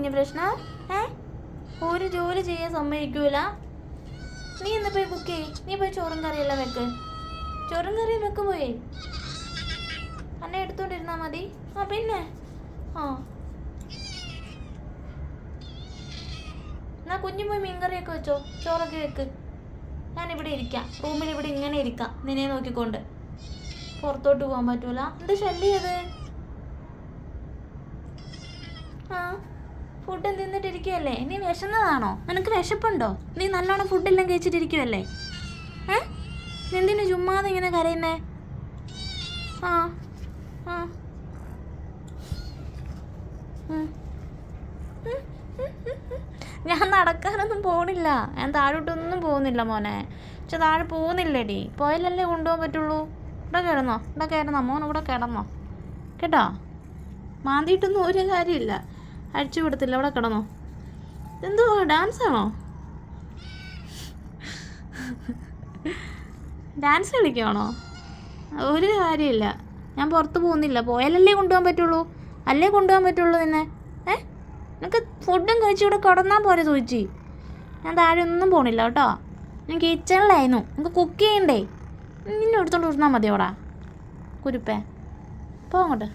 കുഞ്ഞു പ്രശ്ന ഏ? ഒരു ജോലി ചെയ്യാൻ സമ്മതിക്കൂല. നീ ഇന്ന് പോയി കുക്ക് ചെയ് നീ പോയി ചോറും കറിയെല്ലാം വെക്ക്. ചോറും കറിയും വെക്ക് പോയി. അന്നെ എടുത്തോണ്ടിരുന്നാ മതി. ആ പിന്നെ? ആ. എന്നാ കുഞ്ഞു പോയി മീൻകറിയൊക്കെ വെച്ചോ. ചോറൊക്കെ വെക്ക്. ഞാനിവിടെ ഇരിക്കാം. റൂമിൽ ഇവിടെ ഇങ്ങനെ ഇരിക്കാം. നിന്നെ നോക്കിക്കൊണ്ട്. പുറത്തോട്ട് പോകാൻ പറ്റൂല. എന്ത് ശല്യത് ആ? ഫുഡ് തിന്നിട്ടിരിക്കുകയല്ലേ നീ വിശന്നതാണോ? നിനക്ക് വിശപ്പുണ്ടോ? നീ നല്ലോണം ഫുഡെല്ലാം കഴിച്ചിട്ടിരിക്കുവല്ലേ? ഏ? എന്തിനു ചുമ്മാതെ ഇങ്ങനെ കരയുന്നേ? ആ ആ. ഞാൻ നടക്കാനൊന്നും പോണില്ല. ഞാൻ താഴോട്ടൊന്നും പോകുന്നില്ല മോനെ. പക്ഷെ താഴെ പോകുന്നില്ലടി. പോയാലല്ലേ കൊണ്ടുപോകാൻ പറ്റുള്ളൂ. ഇവിടെ കിടന്നോ ഇവിടെ കിടന്നോ മോൻ ഇവിടെ കിടന്നോ. കേട്ടോ? മാന്തിയിട്ടൊന്നും ഒരു കാര്യമില്ല. അഴിച്ചു കൊടുത്തില്ല. അവിടെ കിടന്നോ? എന്തോ ഡാൻസ് ആണോ? ഡാൻസ് കളിക്കുവാണോ? ഒരു കാര്യമില്ല. ഞാൻ പുറത്ത് പോകുന്നില്ല. പോയാലല്ലേ കൊണ്ടുപോകാൻ പറ്റുള്ളൂ? അല്ലേ കൊണ്ടുപോകാൻ പറ്റുള്ളൂ നിന്നെ? ഏ? നിനക്ക് ഫുഡും കഴിച്ച് ഇവിടെ കിടന്നാൽ പോരെ ചോദിച്ചി ഞാൻ താഴെ ഒന്നും പോണില്ല കേട്ടോ. ഞാൻ കിച്ചണിലായിരുന്നു. നിങ്ങൾക്ക് കുക്ക് ചെയ്യണ്ടേ? നിന്നെ എടുത്തോണ്ട് ഇരുന്നാൽ മതിയോടാ കുരുപ്പേ. പോ അങ്ങോട്ട്.